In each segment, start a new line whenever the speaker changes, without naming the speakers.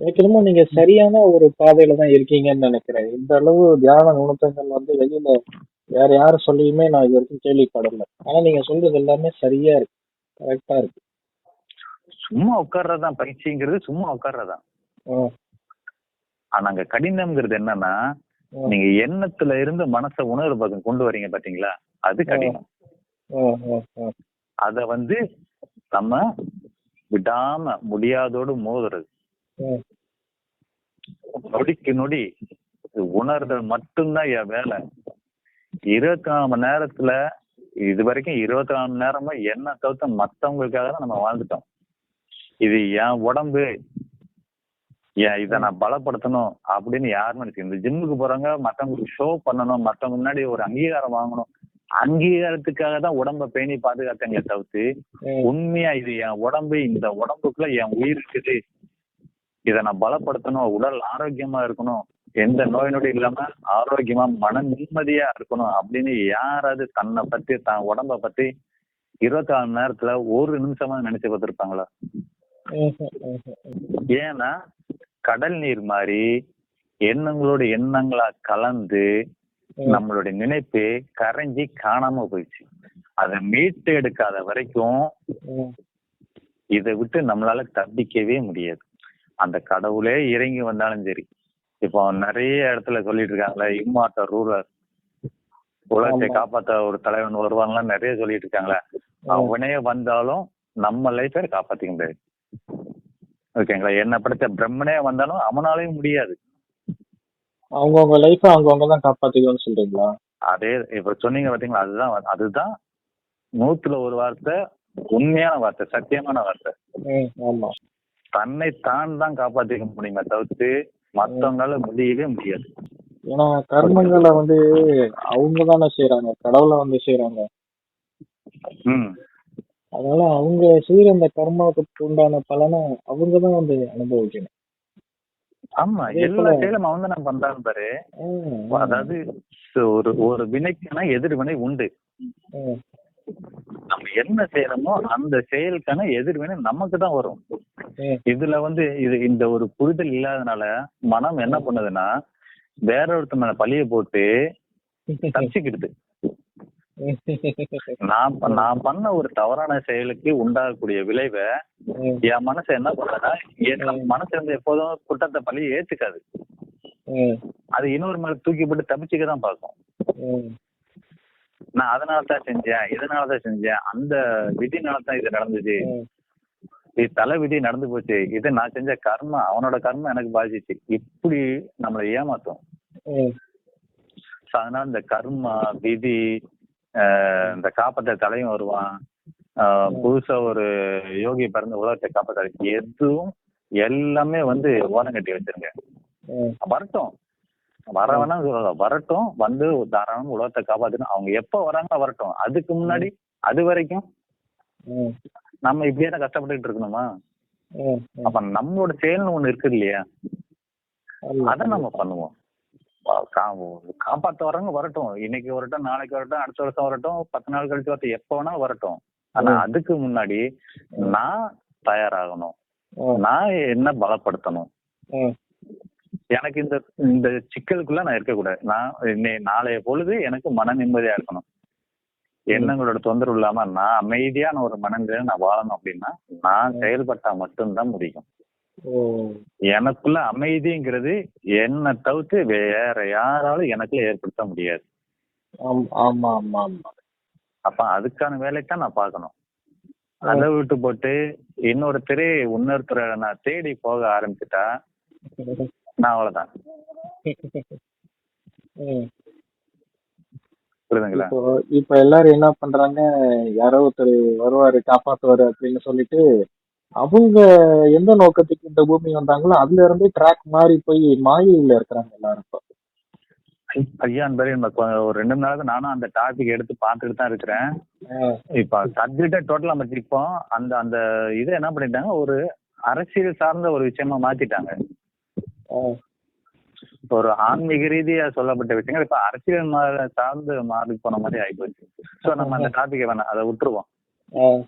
எனக்கு என்னமோ நீங்க சரியான ஒரு பாதையில தான் இருக்கீங்கன்னு நினைக்கிறேன். இந்த அளவு தியான நுணுக்கங்கள் வந்து வெளியில வேற யாரும் சொல்லியுமே நான் இது வரைக்கும் கேள்விப்படல. ஆனா நீங்க சொல்றது எல்லாமே சரியா இருக்கு. கரெக்டா இருக்கு.
சும்மா உட்கார்றதுதான் பயிற்சிங்கிறது சும்மா உட்கார்றதுதான்.
ம்,
ஆனா அங்க கடினம்ங்கிறது என்னன்னா நீங்க எண்ணத்துல இருந்து மனசை உணர்வு பக்கம் கொண்டு வரீங்க பாத்தீங்களா? அது கடினம். அத வந்து நம்ம விடாம முடியாதோடு மோதுறது. நொடிக்கு நொடி உணர்தல் மட்டும்தான் என் வேலை. இருபத்தி நாலு மணி நேரத்துல இது வரைக்கும் இருபத்தி நாலு மணி நேரமா என்ன தவிர்த்த மத்தவங்களுக்காக தான் நம்ம வாழ்ந்துட்டோம். இது என் உடம்பு ஏன் இதை நான் பலப்படுத்தணும் அப்படின்னு யாருமே நினைச்சு இந்த ஜிம்முக்கு போறவங்க மத்தவங்களுக்கு ஷோ பண்ணணும் மத்தவங்க முன்னாடி ஒரு அங்கீகாரம் வாங்கணும் அங்கீகாரத்துக்காக தான் உடம்ப பேணி பாதுகாத்தங்களே தவிர்த்து. உண்மையா இது என் உடம்பு இந்த உடம்புக்குள்ள என் உயிர் இருக்குது. இதை நான் பலப்படுத்தணும் உடல் ஆரோக்கியமா இருக்கணும் எந்த நோய் நொடி இல்லாம ஆரோக்கியமா மன நிம்மதியா இருக்கணும் அப்படின்னு யாராவது தன்னை பத்தி தான் உடம்ப பத்தி இருபத்தி நாலு நேரத்துல ஒரு நிமிஷமா நினைச்சு பார்த்திருப்பாங்களா. ஏன்னா கடல் நீர் மாதிரி எண்ணங்களோட எண்ணங்களா கலந்து. நம்மளுடைய நினைப்பு கரைஞ்சி காணாம போயிடுச்சு அதை மீட்டு எடுக்காத வரைக்கும் இதை விட்டு நம்மளால தப்பிக்கவே முடியாது அந்த கடவுளே இறங்கி வந்தாலும் சரி. இப்போ நிறைய இடத்துல சொல்லிட்டு இருக்காங்களே இம்மாட்ட ரூரர் உலகத்தை. காப்பாத்த ஒரு தலைவன் வருவான்லாம் நிறைய சொல்லிட்டு இருக்காங்களே அவனே வந்தாலும் நம்ம லைஃபை காப்பாத்திக்க முடியாது. ஓகேங்களா? என்ன படைச்ச பிரம்மனே வந்தாலும் அவனாலையும் முடியாது.
அவங்கவங்க லைஃப் அவங்கவங்க தான் காப்பாத்திக்கணும்னு சொல்றீங்களா?
அதே இப்ப சொன்னீங்க பாத்தீங்களா? அதுதான் அதுதான் நூத்துல ஒரு வார்த்தை உண்மையான வார்த்தை சத்தியமான வார்த்தை.
ஆமா.
தன்னை தான் தான் காப்பாத்திக்க முடியுமே தவிர்த்து மத்தவங்களால முடியவே முடியாது.
ஏன்னா கர்மங்களை வந்து அவங்க தானே செய்யறாங்க கடவுளை வந்து செய்யறாங்க அதனால அவங்க செய்யற அந்த கர்மாவுக்கு உண்டான பலனை அவங்க தான் வந்து அனுபவிக்கணும்.
ஆமா எல்லா செயலும் அவன் தான் பண்றான் பாரு. அதாவது ஒரு ஒரு வினைக்கான எதிர்வினை உண்டு. நம்ம என்ன செய்யறோமோ அந்த செயலுக்கான எதிர்வினை நமக்கு தான் வரும். இதுல வந்து இது இந்த ஒரு புரிதல் இல்லாதனால மனம் என்ன பண்ணுதுன்னா வேற ஒருத்தர் மேல பழிய போட்டு தப்பிச்சுக்கிடுது. நான் நான் பண்ண ஒரு தவறான செயலுக்கு உண்டாகக்கூடிய விளைவை என் மனசு என்ன பண்ணுதுன்னா என் மனசு வந்து எப்போதும் குற்றத்தை பழிய ஏத்துக்காது. அது இன்னொரு மேல தூக்கி போட்டு தப்பிச்சுக்க தான் பார்க்கும். நான் அதனால தான் செஞ்சேன் இதனால தான் செஞ்சேன் அந்த விதினால தான் இது நடந்துச்சு இது தலை விதி நடந்து போச்சு. இது நான் செஞ்ச கர்மா அவனோட கர்மா எனக்கு பாதிச்சிச்சு இப்படி நம்மளை ஏமாத்தும். அதனால இந்த கர்மா விதி இந்த காப்பாத்த தலையும் வருவான். புதுசா ஒரு யோகி பிறந்த உலகத்தை காப்பாத்த எதுவும் எல்லாமே வந்து ஓரம் கட்டி வச்சிருங்க. வரட்டும். வரவேணா சொல்லல வரட்டும். வந்து தாராளம் உலகத்தை காப்பாத்தணும் அவங்க எப்ப வராங்களோ வரட்டும். அதுக்கு முன்னாடி அது வரைக்கும் நம்ம இப்படியே தான் கஷ்டப்பட்டுட்டு இருக்கணுமா. அப்ப நம்மளோட செயல்னு ஒண்ணு இருக்கு இல்லையா. அதை நம்ம பண்ணுவோம். காப்பாத்த வரவங்க வரட்டும். இன்னைக்கு வரட்டும் நாளைக்கு வரட்டும் அடுத்த வருஷம் வரட்டும் பத்து நாள் கழிச்சு வரட்டும் எப்ப வேணாலும் வரட்டும். ஆனா. அதுக்கு முன்னாடி நான் தயாராகணும். நான் என்ன பலப்படுத்தணும்? எனக்கு இந்த இந்த சிக்கலுக்குள்ள நான் இருக்கக்கூடாது. நான் இன்னை- நாளைய பொழுது எனக்கு மன நிம்மதியா இருக்கணும். எண்ணங்களோட தொந்தரவு இல்லாம நான் அமைதியான ஒரு மனநிலையில நான் வாழணும் அப்படின்னா நான் செயல்பட்டா மட்டும்தான் முடியும். எனக்குள்ள அமைதிங்கிறது என்னை தவிர்த்து வேற யாராலும் எனக்குள்ள ஏற்படுத்த முடியாது.
ஆம், ஆமா ஆமா ஆமா.
அப்ப அதுக்கான வேலைத்தான் நான் பார்க்கணும். அதை விட்டு போட்டு இன்னொரு திரை இன்னொருத்தரை நான் தேடி போக ஆரம்பிச்சுட்டா நான் அவ்வளவுதான். புரியுதுங்களா?
இப்போ இப்ப எல்லாரும் என்ன பண்றாங்க யாரோ ஒருத்தர் வருவாரு காப்பாத்துவாரு அப்படின்னு சொல்லிட்டு அவங்க எந்த நோக்கத்துக்கு இந்த பூமி வந்தாங்களோ அதுல இருந்து ட்ராக் மாறி போய் மாயையில இருக்கிறாங்க எல்லாரும் இப்போ.
ஐயா அன்பரே நம்ம ஒரு ரெண்டு மணி நேரம் நானும் அந்த டாபிக் எடுத்து பார்த்துட்டு தான் இருக்கிறேன். இப்ப சப்ஜெக்டை டோட்டலா மாத்திப்போம் அந்த அந்த இதை என்ன பண்ணிட்டாங்க ஒரு அரசியல் சார்ந்த ஒரு விஷயமா மாத்திட்டாங்க. ஒரு ஆன்மீக ரீதியா சொல்லப்பட்ட விஷயங்கள் இப்ப அரசியல் மா- சார்ந்து மாறி போன மாதிரி ஆயிப்போச்சு. சோ நம்ம அந்த டாபிக்கை வேணாம் அதை விட்டுருவோம்.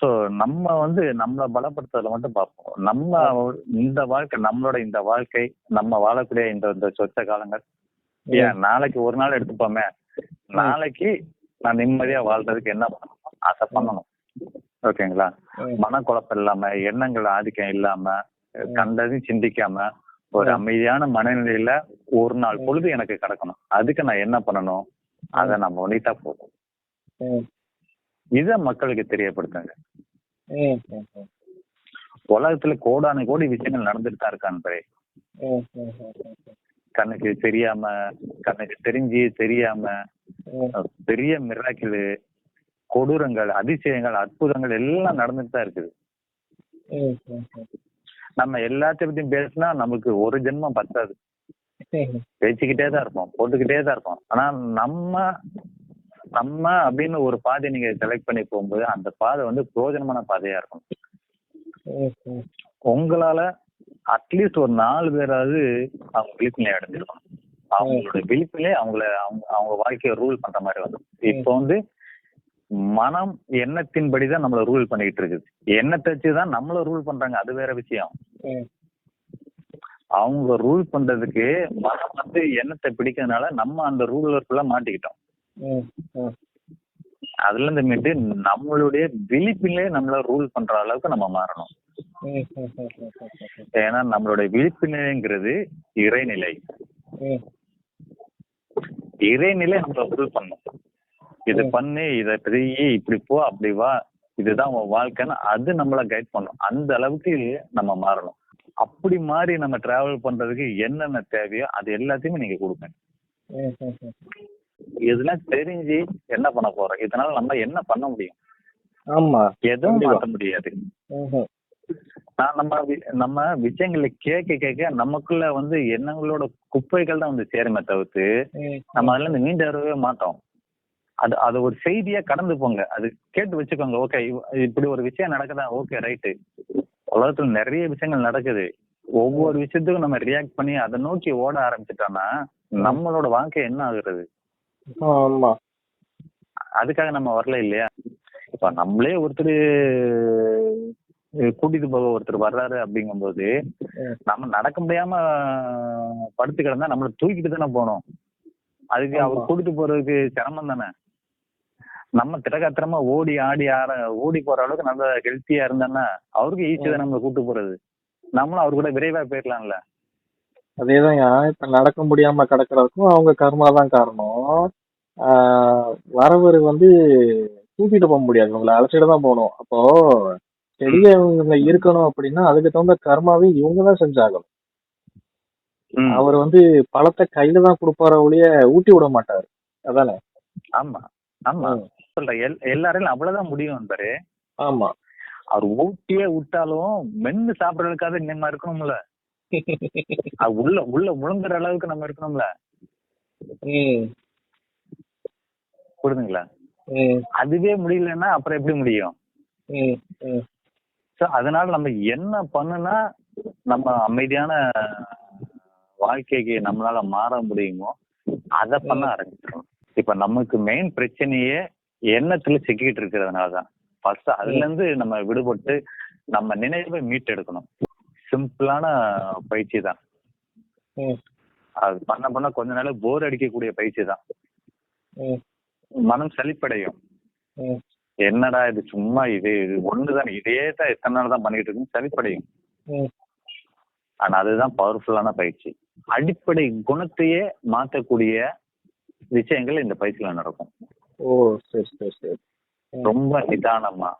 ஸோ நம்ம வந்து நம்மளை பலப்படுத்துறதுல மட்டும் பார்ப்போம். நம்ம இந்த வாழ்க்கை நம்மளோட இந்த வாழ்க்கை நம்ம வாழக்கூடிய இந்த இந்த சொச்ச காலங்கள். ஏன் நாளைக்கு ஒரு நாள் எடுத்துப்போமே? நாளைக்கு நான் நிம்மதியா வாழ்றதுக்கு என்ன பண்ணணும்? அதை பண்ணணும். ஓகேங்களா. மனக்குழப்பம் இல்லாம எண்ணங்கள் ஆதிக்கம் இல்லாம கண்டதையும் சிந்திக்காம ஒரு அமைதியான மனநிலையில ஒரு நாள் பொழுது எனக்கு கிடக்கணும் அதுக்கு நான் என்ன பண்ணணும் அதை நம்ம பண்ணிட்டா போதும். இத மக்களுக்கு தெரியப்படுத்துங்க. உலகத்துல கோடான கோடி விஷயங்கள் நடந்துட்டு தான் இருக்கான் பரே
ம். ம். ம்.
கண்ணுக்கு தெரியாம கண்ணுக்கு தெரிஞ்சு தெரியாம. பெரிய மிராக்கிள் கொடூரங்கள் அதிசயங்கள் அற்புதங்கள் எல்லாம் நடந்துட்டு தான் இருக்குது. நம்ம எல்லாத்தையும் பத்தியும் பேசினா நமக்கு ஒரு ஜென்மம் பத்தாது. பேசிக்கிட்டே தான் இருப்போம் போட்டுக்கிட்டே தான் இருப்போம். ஆனா நம்ம நம்ம அப்படின்னு ஒரு பாதை நீங்க செலக்ட் பண்ணி போகும்போது அந்த பாதை வந்து பிரயோஜனமான பாதையா இருக்கும். உங்களால அட்லீஸ்ட் ஒரு நாலு பேராவது அவங்க விழிப்புநிலை அடைஞ்சிருக்கணும். அவங்களோட விழிப்புலே அவங்கள அவங்க அவங்க வாழ்க்கையை ரூல் பண்ற மாதிரி வரும் இப்போ வந்து மனம் எண்ணத்தின்படி தான் நம்மள ரூல் பண்ணிட்டு இருக்குது எண்ணத்தை வச்சு தான் நம்மள ரூல் பண்றாங்க அது வேற விஷயம். அவங்க ரூல் பண்றதுக்கு மனம் வந்து எண்ணத்தை பிடிக்கிறதுனால நம்ம அந்த ரூலருக்குள்ள மாட்டிக்கிட்டோம். அதுல இருந்து மீட்டு நம்மளுடைய விழிப்பிலே நம்மள ரூல் பண்ற அளவுக்கு நம்ம மாறணும். ஏன்னா நம்மளுடைய விழிப்புநிலைங்கிறது இறைநிலை. இறைநிலை நம்மள ரூல் பண்ணும் இது பண்ணு இத பெரிய இப்படி போ அப்படி வா. இதுதான் உன் வாழ்க்கைன்னு அது நம்மள கைட் பண்ணும். அந்த அளவுக்கு நம்ம மாறணும். அப்படி மாறி நம்ம டிராவல் பண்றதுக்கு என்னென்ன தேவையோ அது எல்லாத்தையுமே நீங்க கொடுங்க. இதெல்லாம் தெரிஞ்சு என்ன பண்ண போறோம்? இதனால நம்ம என்ன பண்ண முடியும்?
ஆமா
எதுவும். மாற்ற முடியாது. நான் நம்ம நம்ம விஷயங்களை கேட்க கேட்க நமக்குள்ள வந்து எண்ணங்களோட குப்பைகள் தான் வந்து சேருமே தவிர்த்து. நம்ம அதுல இருந்து மீண்டு வரவே மாட்டோம். அது அது ஒரு செய்தியா கடந்து போங்க. அது கேட்டு வச்சுக்கோங்க. ஓகே இப்படி ஒரு விஷயம் நடக்குதா? Okay right. உலகத்துல நிறைய விஷயங்கள் நடக்குது. ஒவ்வொரு விஷயத்துக்கும் நம்ம ரியாக்ட் பண்ணி அதை நோக்கி ஓட ஆரம்பிச்சிட்டோம்னா நம்மளோட வாழ்க்கை என்ன ஆகுறது? அதுக்காக நம்ம வரல இல்லையா? இப்ப நம்மளே ஒருத்தர் கூட்டிட்டு போக ஒருத்தர் வர்றாரு அப்படிங்கும்போது. நம்ம நடக்க முடியாம படுத்து கிடந்தா நம்மள தூக்கிட்டு தானே போகணும் அதுக்கு அவர். கூட்டிட்டு போறதுக்கு சிரமம் தானே? நம்ம திடகாத்திரமா ஓடி ஆடி ஆட ஓடி போற அளவுக்கு நல்ல ஹெல்த்தியா இருந்தான்னா அவருக்கு ஈஸி தான் நம்மள கூட்டு போறது. நம்மளும் அவர் கூட விரைவா போயிடலாம்ல
அதேதான் இப்ப நடக்க முடியாம கிடக்குறதுக்கும் அவங்க கர்மா தான் காரணம் வரவர் வந்து தூக்கிட்டு போக முடியாது. உங்களை அழைச்சிட்டு தான் போகணும். அப்போ செடியை இவங்க இருக்கணும் அப்படின்னா அதுக்கு தகுந்த கர்மாவை இவங்க தான் செஞ்சாகணும். அவர் வந்து பழத்தை கையில தான் கொடுப்பார ஒழிய ஊட்டி விட மாட்டாரு. அதானே?
ஆமா. ஆமா. சொல்றேன். எல்- எல்லாராலும் அவ்வளவுதான் முடியும் பாரு
ஆமா.
அவர் ஊட்டியே விட்டாலும் மென்னு சாப்பிடறதுக்காக நம்ம இருக்கணும்ல. அது உள்ள உள்ள முழுங்குற அளவுக்கு நம்ம இருக்கணும்ல. புரியுதுங்களா?
ம்,
அதுவே முடியலன்னா அப்புறம் எப்படி முடியும்? சோ அதனால நம்ம என்ன பண்ணுனா நம்ம அமைதியான வாழ்க்கைக்கு நம்மளால மாற முடியுமோ அதை பண்ண ஆரம்பிச்சிடணும் இப்ப நமக்கு மெயின் பிரச்சனையே எண்ணத்துல சிக்கிட்டு இருக்கிறதுனால தான் ஃபர்ஸ்ட் அதுல இருந்து நம்ம விடுபட்டு நம்ம நினைவை மீட்டெடுக்கணும். சிம்பிளான பயிற்சி தான் அது பண்ண பண்ண கொஞ்ச நாள் போர் அடிக்கக்கூடிய பயிற்சி தான் மனம் சலிப்படையும்.
ம்,
என்னடா இது சும்மா இது இது ஒண்ணுதான் இதே தான் எத்தனை நாள் தான் பண்ணிட்டு இருக்குன்னு சலிப்படையும்.
ம்.
ஆனா அதுதான் பவர்ஃபுல்லான பயிற்சி. அடிப்படை குணத்தையே மாற்றக்கூடிய விஷயங்கள் இந்த பயிற்சியில நடக்கும்.
ஓ சரி சரி சரி.
ரொம்ப நிதானமா.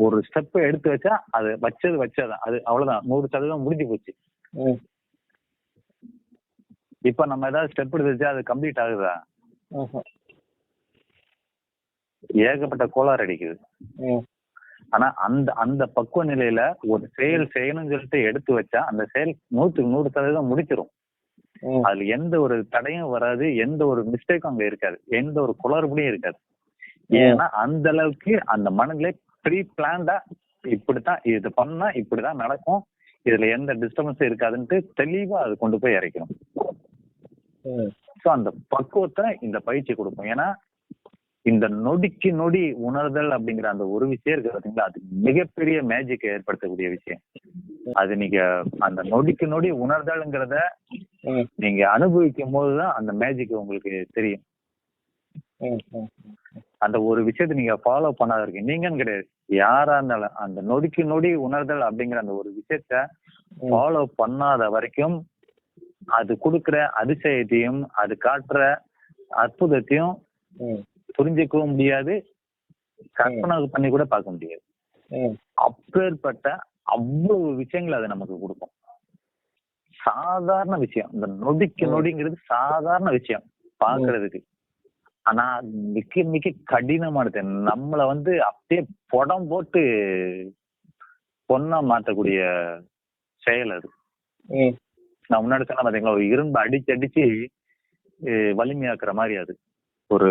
ஒரு ஸ்டெப் எடுத்து வச்சா அது வச்சது வச்சதான். அது அவ்வளவுதான். நூறு சதவீதம் முடிஞ்சு போச்சு. இப்ப நம்ம ஏதாவது ஸ்டெப் எடுத்து வச்சா அது கம்ப்ளீட் ஆகுதா? ஏகப்பட்ட கோளாறு அடிக்குது. ஆனா அந்த அந்த பக்குவ நிலையில ஒரு செயல் செய்யணும்னு சொல்லிட்டு எடுத்து வச்சா அந்த செயல் நூற்றுக்கு நூறு சதவீதம் முடிச்சிரும்.
ம்,
அதுல எந்த ஒரு தடையும் வராது எந்த ஒரு மிஸ்டேக்கும் அங்க இருக்காது. எந்த ஒரு குளறுபடியும் இருக்காது. ஏன்னா அந்த அளவுக்கு அந்த மனதிலே ப்ரீ பிளான்டா இப்படித்தான் இது பண்ணா இப்படிதான் நடக்கும். இதுல எந்த டிஸ்டர்பன்ஸும் இருக்காதுன்ட்டு தெளிவா அது கொண்டு போய் இறக்கணும். ஸோ அந்த பக்குவத்தை இந்த பயிற்சி கொடுக்கும். ஏன்னா இந்த நொடிக்கு நொடி உணர்தல் அப்படிங்கிற அந்த ஒரு விஷயம் இருக்கு பாத்தீங்களா? அது மிகப்பெரிய மேஜிக் ஏற்படுத்தக்கூடிய விஷயம். அது நீங்க அந்த நொடிக்கு நொடி உணர்தல்ங்கிறத நீங்க அனுபவிக்கும் போதுதான் அந்த மேஜிக் உங்களுக்கு தெரியும். அந்த ஒரு விஷயத்தை நீங்க ஃபாலோ பண்ணாத இருக்கீங்க நீங்கன்னு கிடையாது. யாரா இருந்தாலும் அந்த நொடிக்கு நொடி உணர்தல் அப்படிங்கிற அந்த ஒரு விஷயத்த. ஃபாலோ பண்ணாத வரைக்கும் அது கொடுக்கிற அதிசயத்தையும் அது காட்டுற அற்புதத்தையும் புரிஞ்சுக்கவும் முடியாது. கற்பனை பண்ணி கூட பார்க்க முடியாது. அப்பேற்பட்ட அவ்வளவு விஷயங்கள் அது நமக்கு கொடுக்கும். சாதாரண விஷயம். இந்த நொடிக்கு. நொடிங்கிறது சாதாரண விஷயம் பாக்குறதுக்கு. ஆனா மிக மிக கடினமானது. நம்மள வந்து அப்படியே புடம் போட்டு பொண்ணா மாத்தக்கூடிய செயல் அது. நான் முன்னாடி சொன்ன பாத்தீங்களா ஒரு இரும்பு அடிச்சு அடிச்சு வலிமையாக்குற மாதிரி அது. ஒரு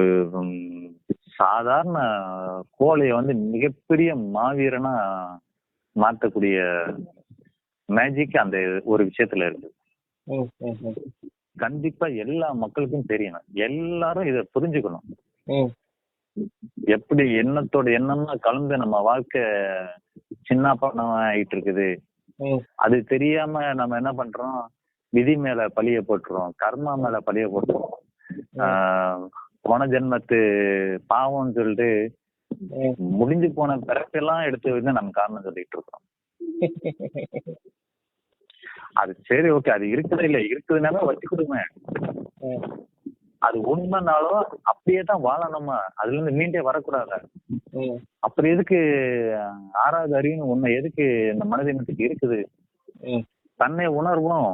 சாதாரண கோழைய வந்து மிகப்பெரிய மாவீரனா மாத்தக்கூடிய மேஜிக் அந்த ஒரு விஷயத்துல இருக்கு கண்டிப்பா எல்லா மக்களுக்கும் தெரியணும். எல்லாரும் இத புரிஞ்சுக்கணும். எப்படி எண்ணத்தோட எண்ணமா கலந்து நம்ம வாழ்க்கை சின்ன பண்ணம் ஆயிட்டு இருக்குது அது தெரியாம நம்ம என்ன பண்றோம்? விதி மேல பழிய போட்டுறோம். கர்மா மேல பழிய போட்டுறோம். ஆஹ் போன ஜென்மத்து பாவம்னு சொல்லிட்டு. முடிஞ்சு போன பிறப்பெல்லாம் எடுத்து வந்து நம்ம காரணம் சொல்லிட்டு இருக்கோம் அது சரி ஓகே அது இருக்குது இல்ல இருக்குதுனால வச்சு கொடுங்க. அது உண்மைனாலும் அப்படியே தான் வாழணுமா அதுல இருந்து மீண்டே வரக்கூடாது. அப்புறம் எதுக்கு ஆறாவது அறிவுன்னு ஒண்ணு எதுக்கு இந்த மனிதனத்துக்கு இருக்குது? தன்னை உணர்வோம்.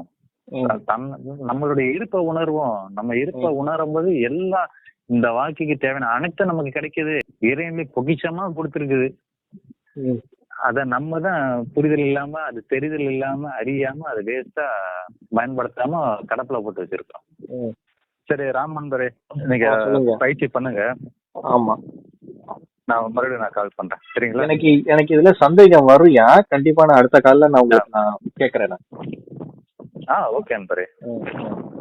தன் நம்மளுடைய இருப்ப உணர்வோம். நம்ம இருப்ப உணரும் போது எல்லா இந்த வாழ்க்கைக்கு தேவையான அனைத்தும் நமக்கு கிடைக்குது. இறைவனே பொக்கிஷமா கொடுத்துருக்குது. அத நம்ம தான் புரிதல் இல்லாம அது தெரிதல் இல்லாம அறியாம அதை வேஸ்டா பயன்படுத்தாம கடப்புல போட்டு வச்சிருக்கோம். சரி ராம் நண்பரே நீங்க. பயிற்சி பண்ணுங்க
ஆமா
நான் மறுபடியும் நான் கால் பண்றேன் சரிங்களா
எனக்கு எனக்கு இதுல சந்தேகம் வருயா கண்டிப்பா நான் அடுத்த கால்ல நான் உங்களுக்கு நான் கேக்குறேன் நான்.
ஆ ஓகே நண்பரே.